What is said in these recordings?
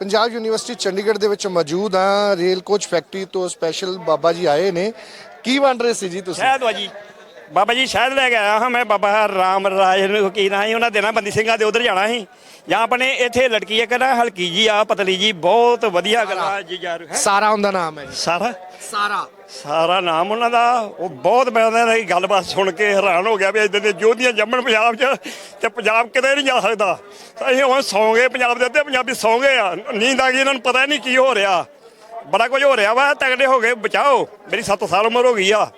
Punjab university Chandigarh ਦੇ ਵਿੱਚ ਮੌਜੂਦ ਆ ਰੇਲ ਕੋਚ ਫੈਕਟਰੀ ਤੋਂ ਸਪੈਸ਼ਲ ਬਾਬਾ ਜੀ ਆਏ ਨੇ। ਕੀ ਵੰਡ ਰਹੇ ਸੀ ਜੀ ਤੁਸੀਂ? ਸ਼ਹਿਦ ਵਾ ਬਾਬਾ ਜੀ ਸ਼ਹਿਦ ਲੈ ਕੇ ਆਇਆ ਹਾਂ ਮੈਂ ਬਾਬਾ ਰਾਮ ਰਾਜ ਨੂੰ ਕੀ ਨਾ ਸੀ ਉਹਨਾਂ ਦੇਣਾ ਬੰਦੀ ਸਿੰਘਾਂ ਦੇ ਉਧਰ ਜਾਣਾ ਸੀ। ਜਾਂ ਆਪਣੇ ਇੱਥੇ ਲੜਕੀ ਇੱਕ ਨਾ ਹਲਕੀ ਜੀ ਆ ਪਤਲੀ ਜੀ ਬਹੁਤ ਵਧੀਆ ਗੱਲਾਂ ਜੀ ਯਾਰ ਹੈਂ? ਸਾਰਾ ਉਹਦਾ ਨਾਮ ਹੈ ਜੀ। ਸਾਰਾ? ਸਾਰਾ। ਸਾਰਾ ਨਾਮ ਉਹਨਾਂ ਦਾ ਉਹ ਬਹੁਤ ਮੈਂ ਉਹਨਾਂ ਦੀ ਗੱਲਬਾਤ ਸੁਣ ਕੇ ਹੈਰਾਨ ਹੋ ਗਿਆ ਵੀ ਇਦਾਂ ਦੇ ਜੋਧੀਆਂ ਜੰਮਣ ਪੰਜਾਬ 'ਚ ਤੇ ਪੰਜਾਬ ਕਿਤੇ ਨਹੀਂ ਜਾ ਸਕਦਾ। ਅਸੀਂ ਹੁਣ ਸੌਂ ਗਏ ਪੰਜਾਬ ਦੇ ਅੱਧੇ ਪੰਜਾਬੀ ਸੌਂ ਗਏ ਆ। ਨੀਂਦ ਆ ਗਈ ਇਹਨਾਂ ਨੂੰ ਪਤਾ ਹੀ ਨਹੀਂ ਕੀ ਹੋ ਰਿਹਾ। ਬੜਾ ਕੁਝ ਹੋ ਰਿਹਾ ਵਾ ਤਗੜੇ ਹੋ ਗਏ ਬਚਾਓ। ਮੇਰੀ 7 ਸਾਲ ਉਮਰ ਹੋ ਗਈ ਆ।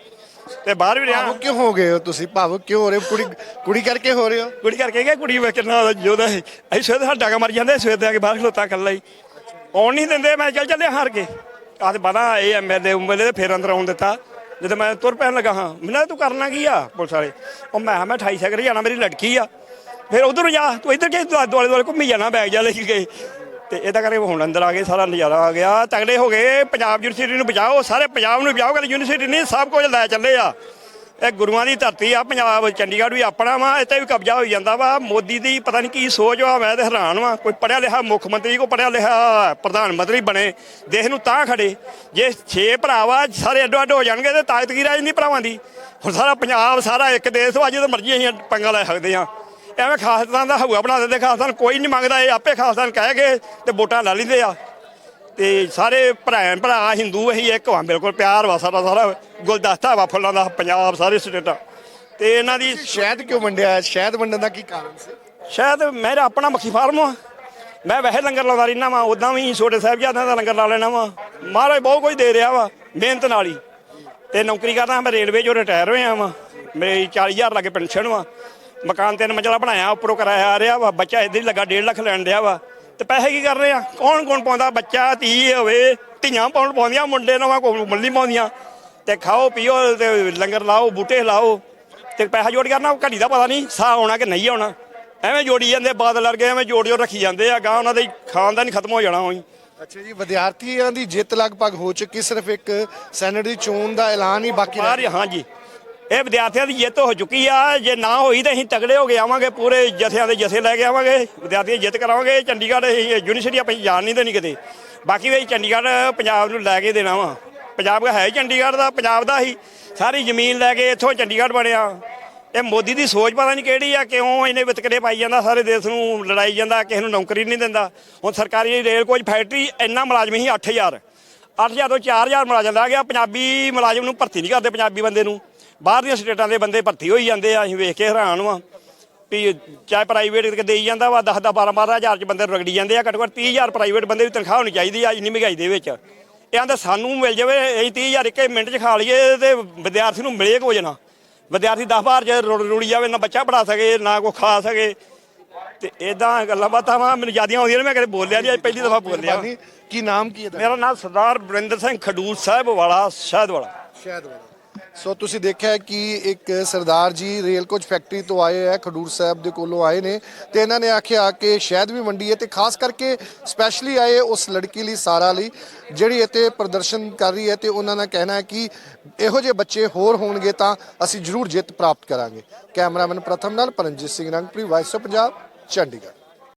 ਤੇ ਬਾਹਰ ਵੀ ਰਿਹਾ। ਭਾਵੁਕ ਕਿਉਂ ਹੋ ਗਏ ਹੋ ਤੁਸੀਂ? ਭਾਵੁਕ ਕਿਉਂ ਹੋ ਰਹੇ ਹੋ? ਕੁੜੀ ਕੁੜੀ ਕਰਕੇ ਹੋ ਰਹੇ ਹੋ? ਕੁੜੀ ਕਰਕੇ ਗਿਆ ਕੁੜੀ ਵੇ ਕਿੰਨਾ ਜੋਦਾ ਹੈ ਅਸੀਂ ਸਵੇਰ ਦਾ ਡਾਗਾ ਮਰ ਜਾਂਦੇ ਸਵੇਰ ਦੇ ਆ ਕੇ ਬਾਹਰ ਖਲੋਤਾ ਕੱਲਾ ਹੀ। ਆਉਣ ਨਹੀਂ ਦਿੰਦੇ ਮੈਂ ਚੱਲ ਚੱਲੇ ਹਾਰ ਕੇ। ਆਹ ਤੇ ਬਾਦਾ ਇਹ ਐਮਐਲਏ ਉਮਲੇ ਫੇਰ ਅੰਦਰ ਆਉਣ ਦਿੱਤਾ। ਜਦੋਂ ਮੈਂ ਤੁਰ ਪੈਣ ਲੱਗਾ ਹਾਂ ਮੈਨੂੰ ਤੂੰ ਕਰਨਾ ਕੀ ਆ ਪੁਲਿਸ ਵਾਲੇ? ਉਹ ਮੈਂ ਕਿਹਾ ਮੈਂ 28 ਸੈਕਟਰ ਜਾਣਾ ਮੇਰੀ ਲੜਕੀ ਆ। ਫਿਰ ਉਧਰ ਜਾ ਤੂੰ ਇੱਧਰ ਕੇ ਦੁਆਲੇ ਦੁਆਲੇ ਘੁੰਮੀ ਜਾਣਾ ਬੈਗ ਜਾ ਲੈ ਕੇ ਗਏ। ਤੇ ਇਹਦਾ ਕਰਕੇ ਹੁਣ ਅੰਦਰ ਆ ਗਏ, ਸਾਰਾ ਨਜ਼ਾਰਾ ਆ ਗਿਆ। ਤਗੜੇ ਹੋ ਗਏ, ਪੰਜਾਬ ਯੂਨੀਵਰਸਿਟੀ ਨੂੰ ਬਚਾਓ, ਸਾਰੇ ਪੰਜਾਬ ਨੂੰ ਬਚਾਓ ਗੱਲ ਯੂਨੀਵਰਸਿਟੀ ਨਹੀਂ, ਸਭ ਕੁਝ ਲੈ ਚੱਲੇ ਆ। ਇਹ ਗੁਰੂਆਂ ਦੀ ਧਰਤੀ ਆ, ਪੰਜਾਬ, ਚੰਡੀਗੜ੍ਹ ਵੀ ਆਪਣਾ ਵਾ, ਇੱਥੇ ਵੀ ਕਬਜ਼ਾ ਹੋਈ ਜਾਂਦਾ ਵਾ। ਮੋਦੀ ਦੀ ਪਤਾ ਨਹੀਂ ਕੀ ਸੋਚ ਵਾ, ਮੈਂ ਤੇ ਹੈਰਾਨ ਵਾ, ਕੋਈ ਪੜਿਆ ਲਿਖਿਆ ਮੁੱਖ ਮੰਤਰੀ ਕੋ ਪੜਿਆ ਲਿਖਿਆ ਪ੍ਰਧਾਨ ਮੰਤਰੀ ਬਣੇ, ਦੇਸ਼ ਨੂੰ ਤਾਂ ਖੜੇ। ਜੇ 6 ਭਰਾ ਵਾ, ਸਾਰੇ ਅੱਡੋ ਅੱਡ ਹੋ ਜਾਣਗੇ ਤੇ ਤਾਕਤ ਕੀ ਰਾਜ ਨਹੀਂ ਭਰਾਵਾਂ ਦੀ। ਹੁਣ ਸਾਰਾ ਪੰਜਾਬ, ਸਾਰਾ ਇੱਕ ਦੇਸ਼ ਵਾ ਜਦੋਂ ਮਰਜ਼ੀ ਅਸੀਂ ਪੰਗਾ ਲੈ ਸਕਦੇ ਆ ਐਵੇਂ ਖਾਸਤਾਨ ਦਾ ਹਊਆ ਬਣਾ ਦਿੰਦੇ ਖਾਸਤਾਨ ਕੋਈ ਨਹੀਂ ਮੰਗਦਾ ਇਹ ਆਪੇ ਖਾਸਤਾਨ ਕਹਿ ਕੇ ਤੇ ਵੋਟਾਂ ਲੈ ਲੈਂਦੇ ਆ। ਤੇ ਸਾਰੇ ਭੈਣ ਭਰਾ ਹਿੰਦੂ ਅਸੀਂ ਇੱਕ ਵਾਂ ਬਿਲਕੁਲ ਪਿਆਰ ਵਾ ਸਾਡਾ ਸਾਰਾ ਗੁਲਦਸਤਾ ਵਾ ਫੁੱਲਾਂ ਦਾ ਪੰਜਾਬ ਸਾਰੇ ਸਟੇਟਾਂ। ਤੇ ਇਹਨਾਂ ਦੀ ਸ਼ਾਇਦ ਕਿਉਂ ਵੰਡਿਆ? ਹੈ? ਸ਼ਾਇਦ ਵੰਡਣ ਦਾ ਕੀ ਕਾਰਨ ਸੀ? ਸ਼ਾਇਦ ਮੇਰਾ ਆਪਣਾ ਮੱਖੀ ਫਾਰਮ ਆ ਮੈਂ ਵੈਸੇ ਲੰਗਰ ਲਾਉਂਦਾ ਰਹਿਣਾ ਵਾ ਉਦਾਂ ਵੀ ਛੋਟੇ ਸਾਹਿਬਜ਼ਾਦਿਆਂ ਦਾ ਲੰਗਰ ਲਾ ਲੈਣਾ ਵਾ। ਮਹਾਰਾਜ ਬਹੁਤ ਕੁਝ ਦੇ ਰਿਹਾ ਵਾ ਮਿਹਨਤ ਨਾਲ ਹੀ। ਤੇ ਨੌਕਰੀ ਕਰਦਾ ਮੈਂ ਰੇਲਵੇ 'ਚੋਂ ਰਿਟਾਇਰ ਹੋਇਆ ਵਾ। ਮੇਰੀ 40000 ਲੱਗੇ ਪੈਨਸ਼ਨ ਵਾ। ਮਕਾਨ ਤਿੰਨ ਮੰਜ਼ਲਾ ਬਣਾਇਆ ਉੱਪਰੋਂ ਕਿਰਾਇਆ ਆ ਰਿਹਾ ਵਾ ਬੱਚਾ ਇੱਧਰ ਹੀ ਲੱਗਾ 1.5 ਲੱਖ ਲੈਣ ਡਿਆ ਵਾ। ਤੇ ਪੈਸੇ ਕੀ ਕਰ ਰਹੇ ਆ? ਕੌਣ ਕੌਣ ਪਾਉਂਦਾ? ਬੱਚਾ ਧੀ ਹੋਵੇ ਧੀਆਂ ਪਾਉਣ ਪਾਉਂਦੀਆਂ ਮੁੰਡੇ ਨਵਾਂ ਕੋਈ ਮੱਲੀ ਪਾਉਂਦੀਆਂ। ਤੇ ਖਾਓ ਪੀਓ ਤੇ ਲੰਗਰ ਲਾਓ ਬੂਟੇ ਲਾਓ। ਤੇ ਪੈਸਾ ਜੋੜ ਕਰਨਾ ਘੜੀ ਦਾ ਪਤਾ ਨਹੀਂ ਸਾਹ ਆਉਣਾ ਕਿ ਨਹੀਂ ਆਉਣਾ। ਐਵੇਂ ਜੋੜੀ ਜਾਂਦੇ ਬਾਦਲ ਵਰਗੇ ਐਵੇਂ ਜੋੜ ਜੋੜ ਰੱਖੀ ਜਾਂਦੇ ਆ ਗਾਂ ਉਹਨਾਂ ਦੇ ਖਾਨਦਾਨ ਖਤਮ ਹੋ ਜਾਣਾ ਹੋਈ ਅੱਛਾ ਜੀ ਵਿਦਿਆਰਥੀਆਂ ਦੀ ਜਿੱਤ ਲਗਭਗ ਹੋ ਚੁੱਕੀ ਸਿਰਫ ਇੱਕ ਸੈਨੇਟ ਦੀ ਚੋਣ ਦਾ ਐਲਾਨ ਹੀ ਬਾਕੀ ਰਹਿ ਬਾਹਰ ਹਾਂ ਜੀ। ਇਹ ਵਿਦਿਆਰਥੀਆਂ ਦੀ ਜਿੱਤ ਹੋ ਚੁੱਕੀ ਆ। ਜੇ ਨਾ ਹੋਈ ਤਾਂ ਅਸੀਂ ਤਗੜੇ ਹੋ ਕੇ ਆਵਾਂਗੇ, ਪੂਰੇ ਜਥਿਆਂ ਦੇ ਜਥੇ ਲੈ ਕੇ ਆਵਾਂਗੇ। ਵਿਦਿਆਰਥੀਆਂ ਦੀ ਜਿੱਤ ਕਰਾਵਾਂਗੇ। ਚੰਡੀਗੜ੍ਹ ਯੂਨੀਵਰਸਿਟੀ ਆਪਣੀ ਜਾਣ ਨਹੀਂ ਦੇਣੀ ਕਿਤੇ। ਬਾਕੀ ਵੀ ਚੰਡੀਗੜ੍ਹ, ਪੰਜਾਬ ਨੂੰ ਲੈ ਕੇ ਦੇਣਾ ਵਾ। ਪੰਜਾਬ ਹੈ ਹੀ ਚੰਡੀਗੜ੍ਹ ਦਾ, ਪੰਜਾਬ ਦਾ ਹੀ। ਸਾਰੀ ਜ਼ਮੀਨ ਲੈ ਕੇ ਇੱਥੋਂ ਚੰਡੀਗੜ੍ਹ ਬਣਿਆ। ਇਹ ਮੋਦੀ ਦੀ ਸੋਚ ਪਤਾ ਨਹੀਂ ਕਿਹੜੀ ਆ, ਕਿਉਂ ਇਹਨੇ ਵਿਤਕਰੇ ਪਾਈ ਜਾਂਦਾ, ਸਾਰੇ ਦੇਸ਼ ਨੂੰ ਲੜਾਈ ਜਾਂਦਾ, ਕਿਸੇ ਨੂੰ ਨੌਕਰੀ ਨਹੀਂ ਦਿੰਦਾ। ਹੁਣ ਸਰਕਾਰੀ ਰੇਲ ਕੋਚ ਫੈਕਟਰੀ ਇੰਨਾ ਮੁਲਾਜ਼ਮ ਹੀ 8000 8000 ਤੋਂ 4000 ਮੁਲਾਜ਼ਮ ਰਹਿ ਗਿਆ। ਪੰਜਾਬੀ ਮੁਲਾਜ਼ਮ ਨੂੰ ਭਰਤੀ ਨਹੀਂ ਕਰਦੇ ਪੰਜਾਬੀ ਬੰਦੇ ਨੂੰ। ਬਾਹਰ ਦੀਆਂ ਸਟੇਟਾਂ ਦੇ ਬੰਦੇ ਭਰਤੀ ਹੋਈ ਜਾਂਦੇ ਆ ਅਸੀਂ ਵੇਖ ਕੇ ਹੈਰਾਨ ਵਾਂ ਵੀ ਚਾਹੇ ਪ੍ਰਾਈਵੇਟ ਕਿ ਦੇਈ ਜਾਂਦਾ ਵਾ 10 10 12 12000 ਚ ਬੰਦੇ ਰਗੜੀ ਜਾਂਦੇ ਆ ਘੱਟੋ ਘੱਟ 30000 ਪ੍ਰਾਈਵੇਟ ਬੰਦੇ ਦੀ ਤਨਖਾਹ ਹੋਣੀ ਚਾਹੀਦੀ ਆ ਇੰਨੀ ਮਹਿੰਗਾਈ ਦੇ ਵਿੱਚ। ਇਹ ਆਂਦੇ ਸਾਨੂੰ ਮਿਲ ਜਾਵੇ ਅਸੀਂ 30000 ਇੱਕ ਮਿੰਟ ਚ ਖਾ ਲਈਏ ਤੇ ਵਿਦਿਆਰਥੀ ਨੂੰ ਮਿਲੇ ਕੁਝ ਨਾ। ਵਿਦਿਆਰਥੀ 10 ਬਾਰ ਜੇ ਰੁੜ ਰੁੜੀ ਜਾਵੇ ਨਾ ਬੱਚਾ ਪੜਾ ਸਕੇ ਨਾ ਕੋ ਖਾ ਸਕੇ। ਤੇ ਇਦਾਂ ਗੱਲਾਂ ਬਾਤਾਂ ਵਾ ਮੈਨੂੰ ਜਿਆਦੀਆਂ ਆਉਂਦੀਆਂ ਨੇ ਮੈਂ ਕਦੇ ਬੋਲਿਆ ਨਹੀਂ ਅੱਜ ਪਹਿਲੀ ਦਫਾ ਬੋਲਿਆ। ਕੀ ਨਾਮ ਕੀ ਹੈ? ਮੇਰਾ ਨਾਮ ਸਰਦਾਰ ਬਰਿੰਦਰ ਸਿੰਘ ਖਡੂਰ ਸਾਹਿਬ ਵਾਲਾ ਸ਼ਹਿਦ ਵਾਲਾ। ਸ਼ਾਇਦ ਵਾਲਾ। ਸੋ ਤੁਸੀਂ ਦੇਖਿਆ ਕਿ ਇੱਕ Sardar ji rail coach factory ਤੋਂ ਆਏ ਹੈ, ਖਡੂਰ ਸਾਹਿਬ ਦੇ ਕੋਲੋਂ ਆਏ ਨੇ ਤੇ ਇਹਨਾਂ ਨੇ ਆਖਿਆ ਕਿ ਸ਼ਾਇਦ ਵੀ ਮੰਡੀ ਹੈ ਤੇ ਖਾਸ ਕਰਕੇ ਸਪੈਸ਼ਲੀ ਆਏ ਉਸ ਲੜਕੀ ਲਈ, ਸਾਰਾ ਲਈ, ਜਿਹੜੀ ਇੱਥੇ ਪ੍ਰਦਰਸ਼ਨ ਕਰ ਰਹੀ ਹੈ ਤੇ ਉਹਨਾਂ ਦਾ ਕਹਿਣਾ ਹੈ ਕਿ ਇਹੋ ਜਿਹੇ ਬੱਚੇ ਹੋਰ ਹੋਣਗੇ ਤਾਂ ਅਸੀਂ ਜ਼ਰੂਰ ਜਿੱਤ ਪ੍ਰਾਪਤ ਕਰਾਂਗੇ। ਕੈਮਰਾਮੈਨ ਪ੍ਰਥਮ ਨਾਲ ਪਰਮਜੀਤ ਸਿੰਘ ਰੰਗਪੁਰੀ ਵਾਇਸ ਆਫ ਪੰਜਾਬ ਚੰਡੀਗੜ੍ਹ।